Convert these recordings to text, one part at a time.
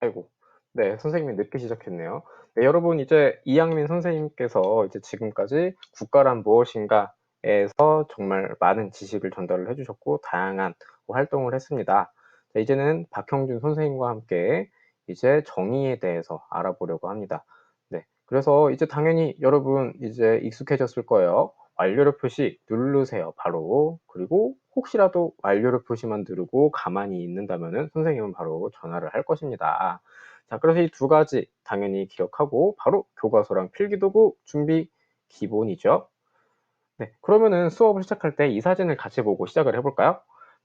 아이고. 네. 선생님이 늦게 시작했네요. 네 여러분 이제 이양민 선생님께서 이제 지금까지 국가란 무엇인가에서 정말 많은 지식을 전달을 해 주셨고 다양한 활동을 했습니다. 자 이제는 박형준 선생님과 함께 이제 정의에 대해서 알아보려고 합니다. 네. 그래서 이제 당연히 여러분 이제 익숙해졌을 거예요. 완료료 표시 누르세요 바로. 그리고 혹시라도 완료료 표시만 누르고 가만히 있는다면은 선생님은 바로 전화를 할 것입니다. 자 그래서 이 두 가지 당연히 기억하고 바로 교과서랑 필기도구 준비 기본이죠. 네. 그러면은 수업을 시작할 때 이 사진을 같이 보고 시작을 해 볼까요?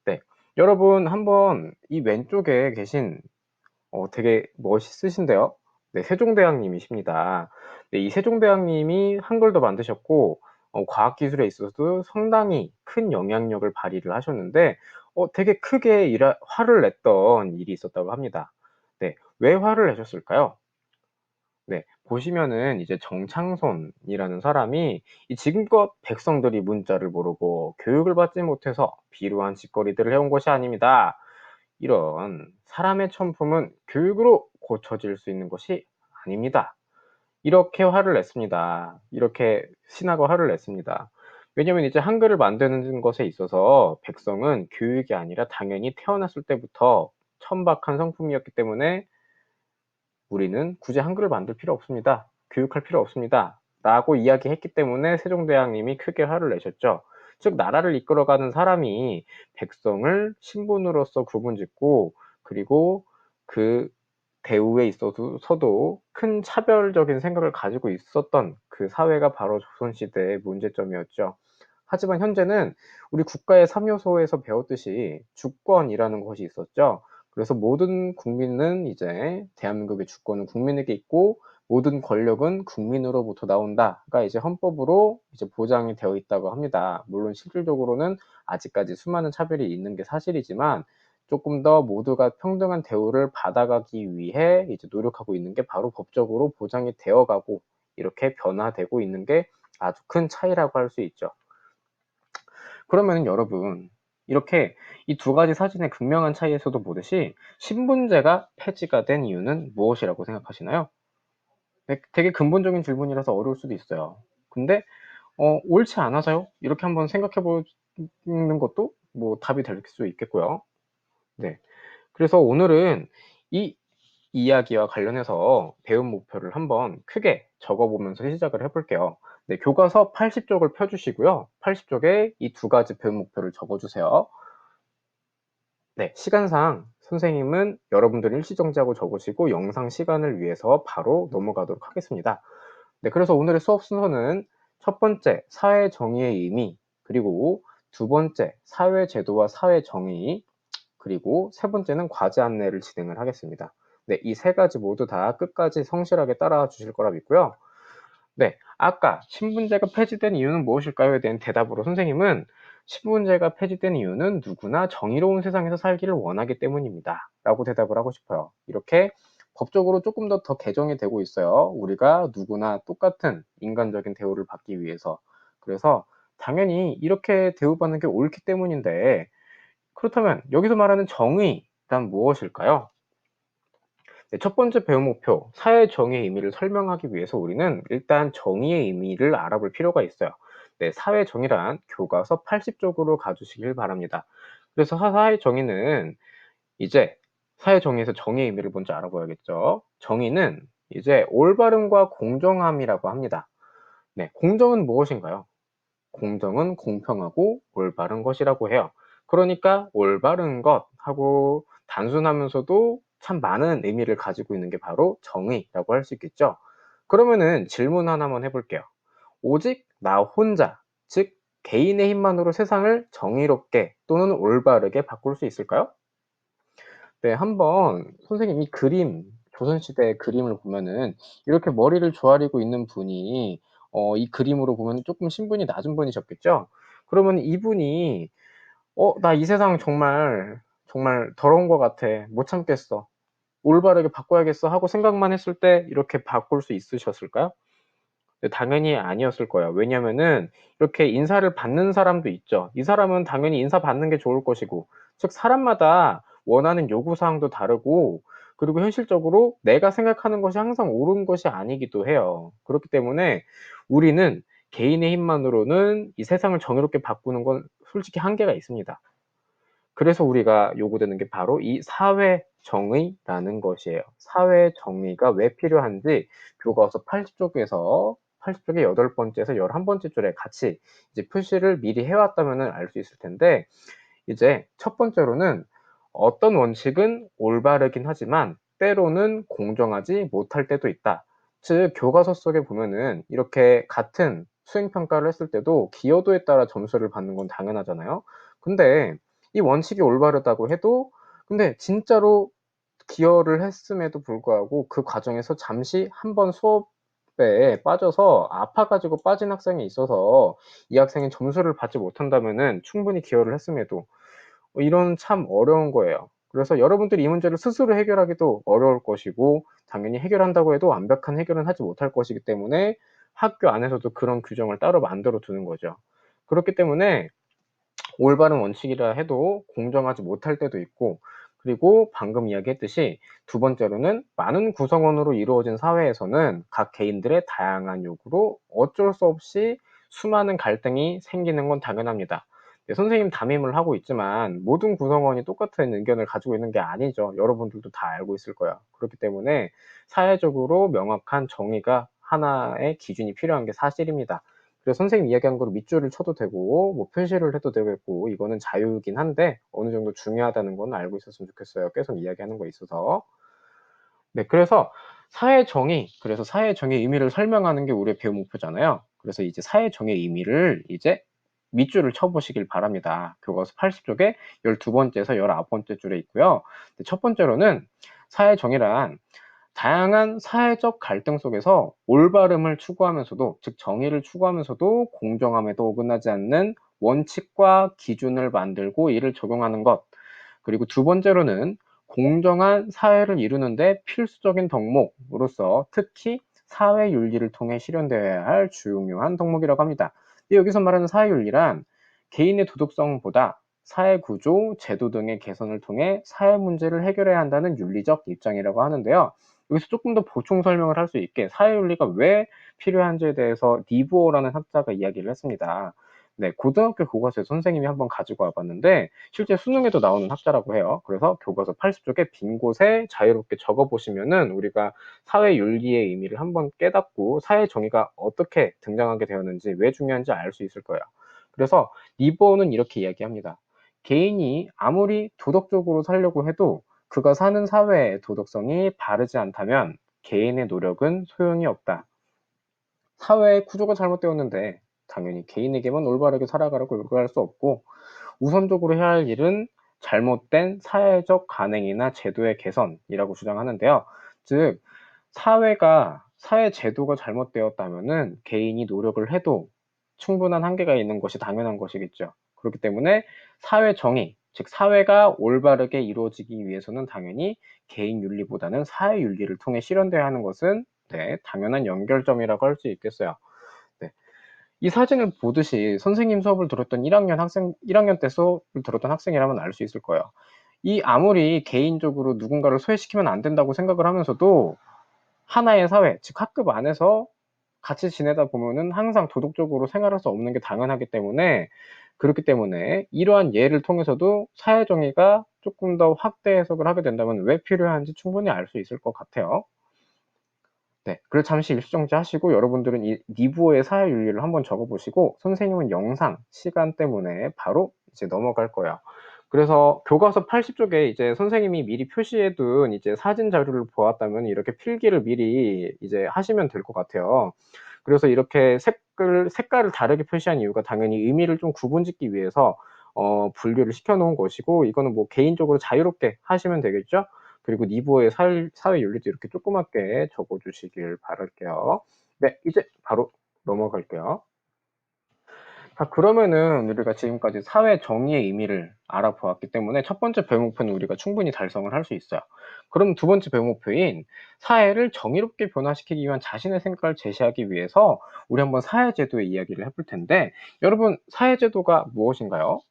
네. 여러분 한번 이 왼쪽에 계신 어 되게 멋있으신데요. 네. 세종대왕님이십니다. 네. 이 세종대왕님이 한글도 만드셨고 어 과학기술에 있어서도 상당히 큰 영향력을 발휘를 하셨는데 어 되게 크게 일하 화를 냈던 일이 있었다고 합니다. 네. 왜 화를 내셨을까요? 네. 보시면은 이제 정창손이라는 사람이 이 지금껏 백성들이 문자를 모르고 교육을 받지 못해서 비루한 짓거리들을 해온 것이 아닙니다. 이런 사람의 천품은 교육으로 고쳐질 수 있는 것이 아닙니다. 이렇게 화를 냈습니다. 이렇게 신하가 화를 냈습니다. 왜냐면 이제 한글을 만드는 것에 있어서 백성은 교육이 아니라 당연히 태어났을 때부터 천박한 성품이었기 때문에 "우리는 굳이 한글을 만들 필요 없습니다. 교육할 필요 없습니다." 라고 이야기했기 때문에 세종대왕님이 크게 화를 내셨죠. 즉 나라를 이끌어가는 사람이 백성을 신분으로서 구분 짓고 그리고 그 대우에 있어도 서도 큰 차별적인 생각을 가지고 있었던 그 사회가 바로 조선시대의 문제점이었죠. 하지만 현재는 우리 국가의 3 요소에서 배웠듯이 주권이라는 것이 있었죠. 그래서 모든 국민은 이제 대한민국의 주권은 국민에게 있고 모든 권력은 국민으로부터 나온다가 이제 헌법으로 이제 보장이 되어 있다고 합니다. 물론 실질적으로는 아직까지 수많은 차별이 있는 게 사실이지만 쪼끔 더 모두가 평등한 대우를 받아가기 위해 이제 노력하고 있는 게 바로 법적으로 보장이 되어 가고 이렇게 변화되고 있는 게 아주 큰 차이라고 할 수 있죠. 그러면은 여러분 이렇게 이 두 가지 사진의 극명한 차이에서도 보듯이 신분제가 폐지가 된 이유는 무엇이라고 생각하시나요? 네 되게 근본적인 질문이라서 어려울 수도 있어요. 근데 어 '옳지 않아서요?' 이렇게 한번 생각해 보는 것도 뭐 답이 될 수 있겠고요. 네. 그래서 오늘은 이 이야기와 관련해서 배움 목표를 한번 크게 적어 보면서 시작을 해 볼게요. 네. 교과서 80 쪽을 펴 주시고요. 80 쪽에 이 두 가지 배움 목표를 적어 주세요. 네. 시간상 선생님은 여러분들이 일시정지하고 적으시고 영상 시간을 위해서 바로 넘어가도록 하겠습니다. 네. 그래서 오늘의 수업 순서는 첫 번째 사회 정의의 의미 그리고 두 번째 사회 제도와 사회 정의 그리고 세 번째는 과제 안내를 진행을 하겠습니다. 네. 이 세 가지 모두 다 끝까지 성실하게 따라와 주실 거라 믿고요. 네. 아까 "신분제가 폐지된 이유는 무엇일까요?"에 대한 대답으로 선생님은 "신분제가 폐지된 이유는 누구나 정의로운 세상에서 살기를 원하기 때문입니다." 라고 대답을 하고 싶어요. 이렇게 법적으로 쪼끔 더, 더 개정이 되고 있어요. 우리가 누구나 똑같은 인간적인 대우를 받기 위해서. 그래서 당연히 이렇게 대우받는 게 옳기 때문인데 그렇다면 여기서 말하는 정의란 무엇일까요? 네. 첫 번째 배움 목표 사회 정의의 의미를 설명하기 위해서 우리는 일단 정의의 의미를 알아볼 필요가 있어요. 네. 사회 정의란 교과서 80 쪽으로 가 주시길 바랍니다. 그래서 사 사회 정의는 이제 사회 정의에서 정의의 의미를 먼저 알아봐야겠죠. 정의는 이제 올바름과 공정함이라고 합니다. 네. 공정은 무엇인가요? 공정은 공평하고 올바른 것이라고 해요. 그러니까 올바른 것 하고 단순하면서도 참 많은 의미를 가지고 있는 게 바로 정의라고 할 수 있겠죠. 그러면은 질문 하나만 해 볼게요. 오직 나 혼자 즉 개인의 힘만으로 세상을 정의롭게 또는 올바르게 바꿀 수 있을까요? 네. 한번 선생님 이 그림 조선시대의 그림을 보면은 이렇게 머리를 조아리고 있는 분이 어 이 그림으로 보면은 쪼끔 신분이 낮은 분이셨겠죠? 그러면 이분이 ' 어 나 이 세상 정말, 정말 더러운 것 같아. 못 참겠어. 올바르게 바꿔야겠어.' 하고 생각만 했을 때 이렇게 바꿀 수 있으셨을까요? 네. 당연히 아니었을 거예요. 왜냐하면은 이렇게 인사를 받는 사람도 있죠. 이 사람은 당연히 인사 받는 게 좋을 것이고 즉 사람마다 원하는 요구사항도 다르고 그리고 현실적으로 내가 생각하는 것이 항상 옳은 것이 아니기도 해요. 그렇기 때문에 우리는 개인의 힘만으로는 이 세상을 정의롭게 바꾸는 건 솔직히 한계가 있습니다. 그래서 우리가 요구되는 게 바로 이 사회 정의라는 것이에요. 사회 정의가 왜 필요한지 교과서 80쪽에서 80쪽의 8번째에서 11번째 줄에 같이 이제 표시를 미리 해왔다면 알 수 있을 텐데 이제 첫 번째로는 어떤 원칙은 올바르긴 하지만 때로는 공정하지 못할 때도 있다. 즉 교과서 속에 보면은 이렇게 같은 수행 평가를 했을 때도 기여도에 따라 점수를 받는 건 당연하잖아요. 근데 이 원칙이 올바르다고 해도 근데 진짜로 기여를 했음에도 불구하고 그 과정에서 잠시 한 번 수업에 빠져서 아파가지고 빠진 학생이 있어서 이 학생이 점수를 받지 못한다면은 충분히 기여를 했음에도 이런 참 어려운 거예요. 그래서 여러분들이 이 문제를 스스로 해결하기도 어려울 것이고 당연히 해결한다고 해도 완벽한 해결은 하지 못할 것이기 때문에 학교 안에서도 그런 규정을 따로 만들어 두는 거죠. 그렇기 때문에 올바른 원칙이라 해도 공정하지 못할 때도 있고 그리고 방금 이야기했듯이 두 번째로는 많은 구성원으로 이루어진 사회에서는 각 개인들의 다양한 요구로 어쩔 수 없이 수많은 갈등이 생기는 건 당연합니다. 네, 선생님 담임을 하고 있지만 모든 구성원이 똑같은 의견을 가지고 있는 게 아니죠. 여러분들도 다 알고 있을 거야. 그렇기 때문에 사회적으로 명확한 정의가 하나의 기준이 필요한 게 사실입니다. 그래서 선생님 이야기한 거로 밑줄을 쳐도 되고 뭐 표시를 해도 되겠고 이거는 자유이긴 한데 어느 정도 중요하다는 건 알고 있었으면 좋겠어요. 계속 이야기하는 거 있어서. 네, 그래서 사회 정의, 그래서 사회 정의 의미를 설명하는 게 우리의 배우 목표잖아요. 그래서 이제 사회 정의 의미를 이제 밑줄을 쳐보시길 바랍니다. 교과서 80쪽에 12번째에서 19번째 줄에 있고요. 첫 번째로는 사회 정의란 다양한 사회적 갈등 속에서 올바름을 추구하면서도, 즉 정의를 추구하면서도 공정함에도 어긋나지 않는 원칙과 기준을 만들고 이를 적용하는 것. 그리고 두 번째로는 공정한 사회를 이루는데 필수적인 덕목으로서 특히 사회 윤리를 통해 실현되어야 할 중요한 덕목이라고 합니다. 여기서 말하는 사회 윤리란 개인의 도덕성보다 사회 구조, 제도 등의 개선을 통해 사회 문제를 해결해야 한다는 윤리적 입장이라고 하는데요. 여기서 조금 더 보충 설명을 할 수 있게 사회윤리가 왜 필요한지에 대해서 니부어라는 학자가 이야기를 했습니다. 네, 고등학교 교과서에 선생님이 한번 가지고 와봤는데 실제 수능에도 나오는 학자라고 해요. 그래서 교과서 80쪽에 빈 곳에 자유롭게 적어보시면은 우리가 사회 윤리의 의미를 한번 깨닫고 사회 정의가 어떻게 등장하게 되었는지 왜 중요한지 알 수 있을 거예요. 그래서 니버는 이렇게 이야기합니다. 개인이 아무리 도덕적으로 살려고 해도 그가 사는 사회의 도덕성이 바르지 않다면 개인의 노력은 소용이 없다. 사회의 구조가 잘못되었는데 당연히 개인에게만 올바르게 살아가라고 요구할 수 없고 우선적으로 해야 할 일은 잘못된 사회적 관행이나 제도의 개선이라고 주장하는데요. 즉 사회가 사회 제도가 잘못되었다면은 개인이 노력을 해도 충분한 한계가 있는 것이 당연한 것이겠죠. 그렇기 때문에 사회 정의, 즉 사회가 올바르게 이루어지기 위해서는 당연히 개인 윤리보다는 사회 윤리를 통해 실현돼야 하는 것은 네, 당연한 연결점이라고 할 수 있겠어요. 네. 이 사진을 보듯이 선생님 수업을 들었던 1학년 학생, 1학년 때 수업을 들었던 학생이라면 알 수 있을 거예요. 이 아무리 개인적으로 누군가를 소외시키면 안 된다고 생각을 하면서도 하나의 사회, 즉 학급 안에서 같이 지내다 보면은 항상 도덕적으로 생활할 수 없는 게 당연하기 때문에 그렇기 때문에 이러한 예를 통해서도 사회 정의가 조금 더 확대 해석을 하게 된다면 왜 필요한지 충분히 알 수 있을 것 같아요. 네, 그래서 잠시 일수정지 하시고 여러분들은 이 니부어의 사회 윤리를 한번 적어보시고 선생님은 영상 시간 때문에 바로 이제 넘어갈 거예요. 그래서 교과서 80쪽에 이제 선생님이 미리 표시해둔 이제 사진 자료를 보았다면 이렇게 필기를 미리 이제 하시면 될 것 같아요. 그래서 이렇게 색깔, 색깔을 다르게 표시한 이유가 당연히 의미를 좀 구분 짓기 위해서 어, 분류를 시켜놓은 것이고 이거는 뭐 개인적으로 자유롭게 하시면 되겠죠. 그리고 사회, 사회 윤리도 이렇게 조그맣게 적어주시길 바랄게요. 네, 이제 바로 넘어갈게요. 자, 그러면은 우리가 지금까지 사회 정의의 의미를 알아보았기 때문에 첫 번째 배우 목표는 우리가 충분히 달성을 할 수 있어요. 그럼 두 번째 배우 목표인 사회를 정의롭게 변화시키기 위한 자신의 생각을 제시하기 위해서 우리 한번 사회제도의 이야기를 해볼 텐데 여러분 사회제도가 무엇인가요?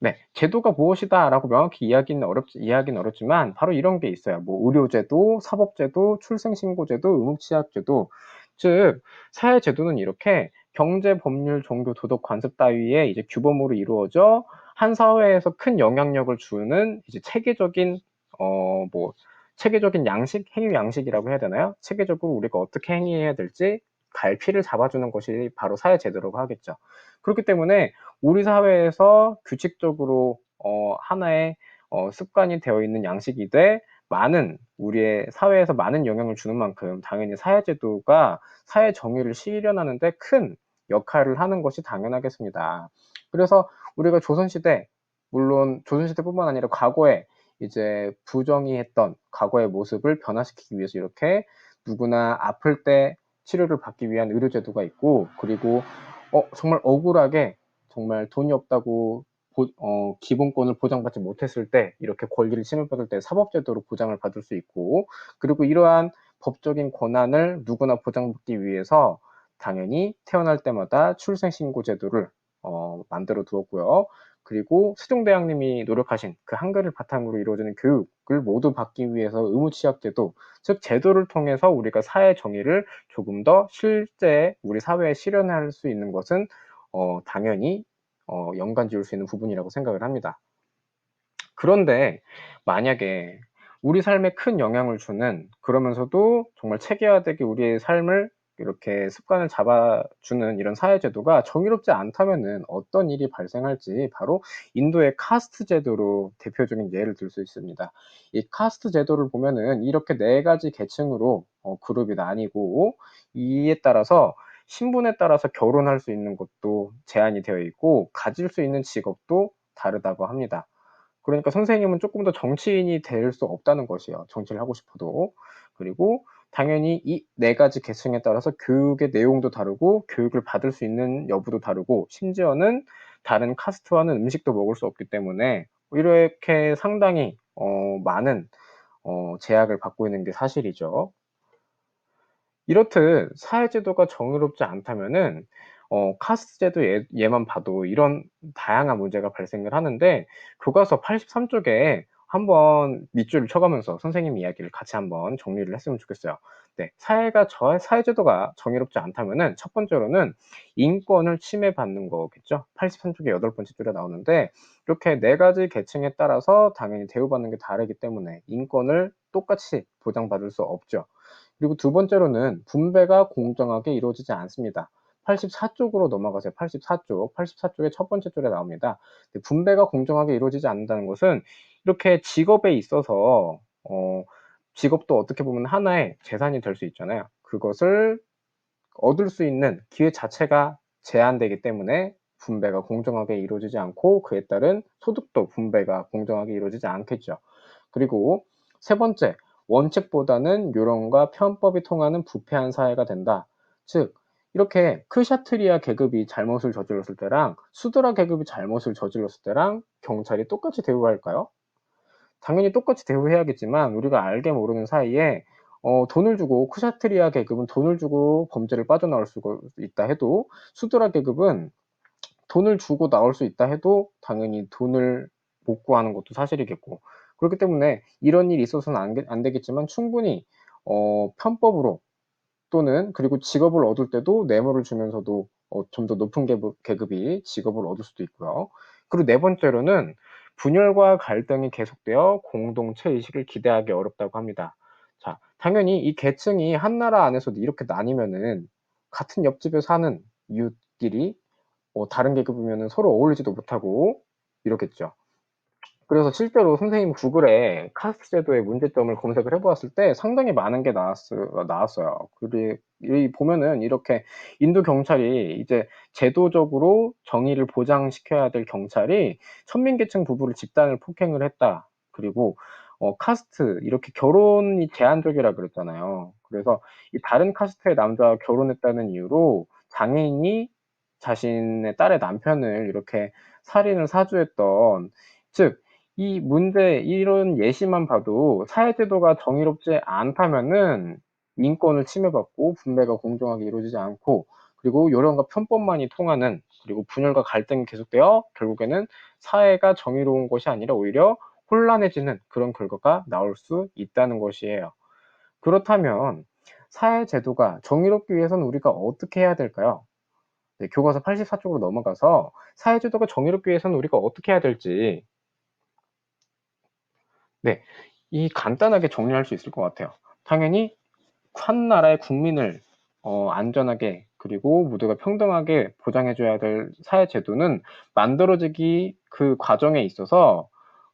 네, 제도가 무엇이다라고 명확히 이야기는 어렵 이야기는 어렵지만 바로 이런 게 있어요. 뭐 의료제도, 사법제도, 출생신고제도, 의무치약제도, 즉 사회제도는 이렇게 경제, 법률, 종교, 도덕, 관습 따위의 이제 규범으로 이루어져 한 사회에서 큰 영향력을 주는 이제 체계적인 어 뭐 체계적인 양식, 행위 양식이라고 해야 되나요? 체계적으로 우리가 어떻게 행위해야 될지 갈피를 잡아주는 것이 바로 사회 제도라고 하겠죠. 그렇기 때문에 우리 사회에서 규칙적으로 어, 하나의 어, 습관이 되어 있는 양식이 돼 많은 우리의 사회에서 많은 영향을 주는 만큼 당연히 사회제도가 사회 정의를 실현하는데 큰 역할을 하는 것이 당연하겠습니다. 그래서 우리가 조선시대 물론 조선시대뿐만 아니라 과거에 이제 부정의했던 과거의 모습을 변화시키기 위해서 이렇게 누구나 아플 때 치료를 받기 위한 의료제도가 있고 그리고 어, 정말 억울하게 정말 돈이 없다고 보, 어, 기본권을 보장받지 못했을 때 이렇게 권리를 침해받을 때 사법제도로 보장을 받을 수 있고 그리고 이러한 법적인 권한을 누구나 보장받기 위해서 당연히 태어날 때마다 출생신고 제도를 어, 만들어 두었고요. 그리고 세종대왕님이 노력하신 그 한글을 바탕으로 이루어지는 교육을 모두 받기 위해서 의무취약제도, 즉 제도를 통해서 우리가 사회 정의를 조금 더 실제 우리 사회에 실현할 수 있는 것은 어, 당연히 어, 연관 지을 수 있는 부분이라고 생각을 합니다. 그런데 만약에 우리 삶에 큰 영향을 주는 그러면서도 정말 체계화되게 우리의 삶을 이렇게 습관을 잡아주는 이런 사회제도가 정의롭지 않다면은 어떤 일이 발생할지 바로 인도의 카스트 제도로 대표적인 예를 들 수 있습니다. 이 카스트 제도를 보면은 이렇게 네 가지 계층으로 어, 그룹이 나뉘고 이에 따라서 신분에 따라서 결혼할 수 있는 것도 제한이 되어 있고 가질 수 있는 직업도 다르다고 합니다. 그러니까 선생님은 조금 더 정치인이 될 수 없다는 것이에요. 정치를 하고 싶어도. 그리고 당연히 이 네 가지 계층에 따라서 교육의 내용도 다르고 교육을 받을 수 있는 여부도 다르고 심지어는 다른 카스트와는 음식도 먹을 수 없기 때문에 이렇게 상당히 어, 많은 어, 제약을 받고 있는 게 사실이죠. 이렇듯 사회제도가 정의롭지 않다면은 어, 카스트 제도 예, 예만 봐도 이런 다양한 문제가 발생을 하는데 교과서 83쪽에 한번 밑줄을 쳐가면서 선생님 이야기를 같이 한번 정리를 했으면 좋겠어요. 네, 사회가 저 사회제도가 정의롭지 않다면은 첫 번째로는 인권을 침해받는 거겠죠. 83쪽에 여덟 번째 줄에 나오는데 이렇게 네 가지 계층에 따라서 당연히 대우받는 게 다르기 때문에 인권을 똑같이 보장받을 수 없죠. 그리고 두 번째로는 분배가 공정하게 이루어지지 않습니다. 84쪽으로 넘어가세요. 84쪽. 84쪽의 첫 번째 줄에 나옵니다. 분배가 공정하게 이루어지지 않는다는 것은 이렇게 직업에 있어서 어, 직업도 어떻게 보면 하나의 재산이 될 수 있잖아요. 그것을 얻을 수 있는 기회 자체가 제한되기 때문에 분배가 공정하게 이루어지지 않고 그에 따른 소득도 분배가 공정하게 이루어지지 않겠죠. 그리고 세 번째, 원칙보다는 요령과 편법이 통하는 부패한 사회가 된다. 즉, 이렇게 크샤트리아 계급이 잘못을 저질렀을 때랑 수드라 계급이 잘못을 저질렀을 때랑 경찰이 똑같이 대우할까요? 당연히 똑같이 대우해야겠지만 우리가 알게 모르는 사이에 어, 돈을 주고 크샤트리아 계급은 돈을 주고 범죄를 빠져나올 수 있다 해도 수드라 계급은 돈을 주고 나올 수 있다 해도 당연히 돈을 못 구하는 것도 사실이겠고 그렇기 때문에 이런 일이 있어서는 안, 안 되겠지만 충분히 어, 편법으로 또는 그리고 직업을 얻을 때도 뇌물을 주면서도 어, 좀 더 높은 계급, 계급 이 직업을 얻을 수도 있고요. 그리고 네 번째로는 분열과 갈등이 계속되어 공동체 의식을 기대하기 어렵다고 합니다. 자, 당연히 이 계층이 한 나라 안에서도 이렇게 나뉘면은 같은 옆집에 사는 이웃끼리 어, 다른 계급이면 서로 어울리지도 못하고 이렇겠죠. 그래서 실제로 선생님 구글에 카스트 제도의 문제점을 검색을 해보았을 때 상당히 많은 게 나왔, 나왔어요. 그리고 보면은 이렇게 인도 경찰이 이제 제도적으로 정의를 보장시켜야 될 경찰이 천민계층 부부를 집단을 폭행을 했다. 그리고 어, 카스트 이렇게 결혼이 제한적이라 그랬잖아요. 그래서 이 다른 카스트의 남자와 결혼했다는 이유로 장애인이 자신의 딸의 남편을 이렇게 살인을 사주했던 즉 이 문제 이런 예시만 봐도 사회제도가 정의롭지 않다면은 인권을 침해받고 분배가 공정하게 이루어지지 않고 그리고 요령과 편법만이 통하는 그리고 분열과 갈등이 계속되어 결국에는 사회가 정의로운 것이 아니라 오히려 혼란해지는 그런 결과가 나올 수 있다는 것이에요. 그렇다면 사회 제도가 정의롭기 위해서는 우리가 어떻게 해야 될까요? 네, 교과서 84쪽으로 넘어가서 사회 제도가 정의롭기 위해서는 우리가 어떻게 해야 될지 네, 이 간단하게 정리할 수 있을 것 같아요. 당연히 한 나라의 국민을 어, 안전하게 그리고 모두가 평등하게 보장해줘야 될 사회 제도는 만들어지기 그 과정에 있어서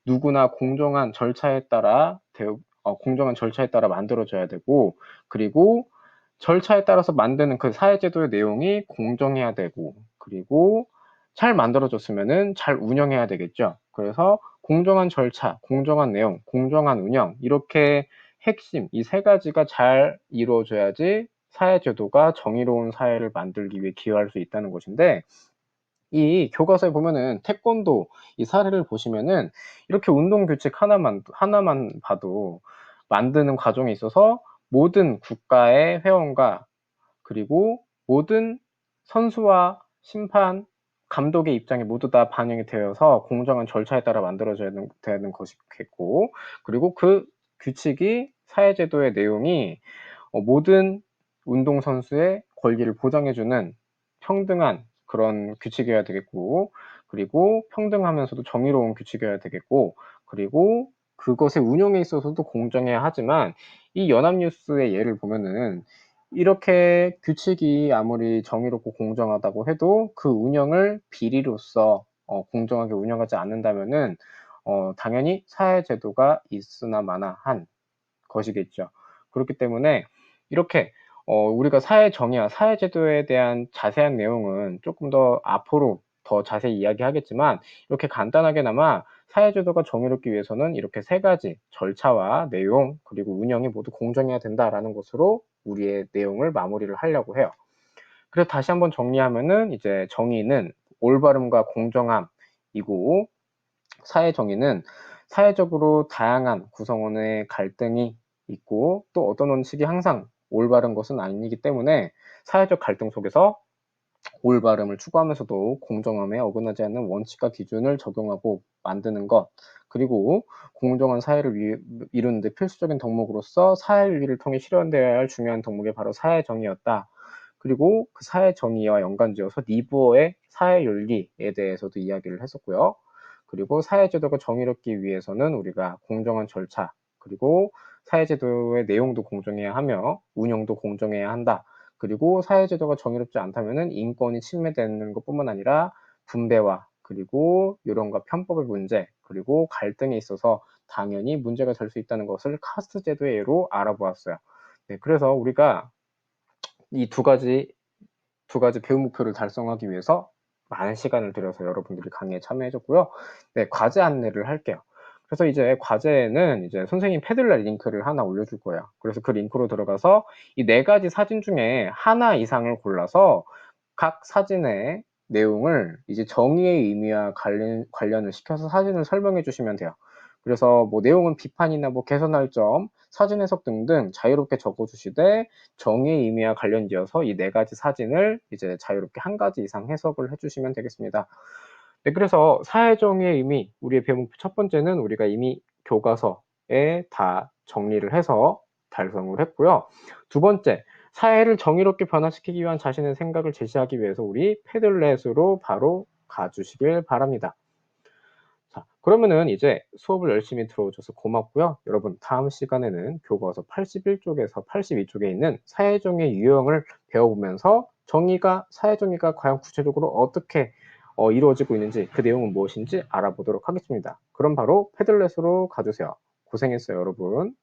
누구나 공정한 절차에 따라 대우, 어, 공정한 절차에 따라 만들어져야 되고 그리고 절차에 따라서 만드는 그 사회 제도의 내용이 공정해야 되고 그리고 잘 만들어졌으면은 잘 운영해야 되겠죠. 그래서 공정한 절차, 공정한 내용, 공정한 운영 이렇게 핵심 이 세 가지가 잘 이루어져야지 사회 제도가 정의로운 사회를 만들기 위해 기여할 수 있다는 것인데 이 교과서에 보면은 태권도 이 사례를 보시면은 이렇게 운동 규칙 하나만 하나만 봐도 만드는 과정에 있어서 모든 국가의 회원과 그리고 모든 선수와 심판, 감독의 입장이 모두 다 반영이 되어서 공정한 절차에 따라 만들어져야 되는 것이겠고 그리고 그 규칙이 사회제도의 내용이 어, 모든 운동선수의 권리를 보장해주는 평등한 그런 규칙이어야 되겠고 그리고 평등하면서도 정의로운 규칙이어야 되겠고 그리고 그것의 운영에 있어서도 공정해야 하지만 이 연합뉴스의 예를 보면은 이렇게 규칙이 아무리 정의롭고 공정하다고 해도 그 운영을 비리로서 어, 공정하게 운영하지 않는다면은 어, 당연히 사회제도가 있으나 마나한 것이겠죠. 그렇기 때문에 이렇게 어, 우리가 사회 정의와 사회제도에 대한 자세한 내용은 조금 더 앞으로 더 자세히 이야기하겠지만 이렇게 간단하게나마 사회제도가 정의롭기 위해서는 이렇게 세 가지 절차와 내용 그리고 운영이 모두 공정해야 된다라는 것으로 우리의 내용을 마무리를 하려고 해요. 그래서 다시 한번 정리하면은 이제 정의는 올바름과 공정함이고 사회 정의는 사회적으로 다양한 구성원의 갈등이 있고 또 어떤 원칙이 항상 올바른 것은 아니기 때문에 사회적 갈등 속에서 올바름을 추구하면서도 공정함에 어긋나지 않는 원칙과 기준을 적용하고 만드는 것 그리고 공정한 사회를 이루는데 필수적인 덕목으로서 사회위기를 통해 실현되어야 할 중요한 덕목이 바로 사회 정의였다. 그리고 그 사회 정의와 연관지어서 니부어의 사회 윤리에 대해서도 이야기를 했었고요. 그리고 사회제도가 정의롭기 위해서는 우리가 공정한 절차 그리고 사회제도의 내용도 공정해야 하며 운영도 공정해야 한다. 그리고 사회제도가 정의롭지 않다면 인권이 침해되는 것뿐만 아니라 분배와 그리고 요령과 편법의 문제 그리고 갈등에 있어서 당연히 문제가 될 수 있다는 것을 카스트 제도의 예로 알아보았어요. 네, 그래서 우리가 이 두 가지 두 가지 배움 목표를 달성하기 위해서 많은 시간을 들여서 여러분들이 강의에 참여해줬고요. 네, 과제 안내를 할게요. 그래서 이제 과제는 이제 선생님 패들렛 링크를 하나 올려줄 거예요. 그래서 그 링크로 들어가서 이 네 가지 사진 중에 하나 이상을 골라서 각 사진의 내용을 이제 정의의 의미와 관련, 관련을 시켜서 사진을 설명해 주시면 돼요. 그래서 뭐 내용은 비판이나 뭐 개선할 점, 사진 해석 등등 자유롭게 적어 주시되 정의의 의미와 관련 지어서 이 네 가지 사진을 이제 자유롭게 한 가지 이상 해석을 해 주시면 되겠습니다. 네, 그래서 사회정의의 의미, 우리의 배목 첫 번째는 우리가 이미 교과서에 다 정리를 해서 달성을 했고요. 두 번째, 사회를 정의롭게 변화시키기 위한 자신의 생각을 제시하기 위해서 우리 패들렛으로 바로 가주시길 바랍니다. 자, 그러면은 이제 수업을 열심히 들어오셔서 고맙고요. 여러분, 다음 시간에는 교과서 81쪽에서 82쪽에 있는 사회정의 유형을 배워보면서 정의가, 사회정의가 과연 구체적으로 어떻게 어, 이루어지고 있는지 그 내용은 무엇인지 알아보도록 하겠습니다. 그럼 바로 패들렛으로 가주세요. 고생했어요, 여러분.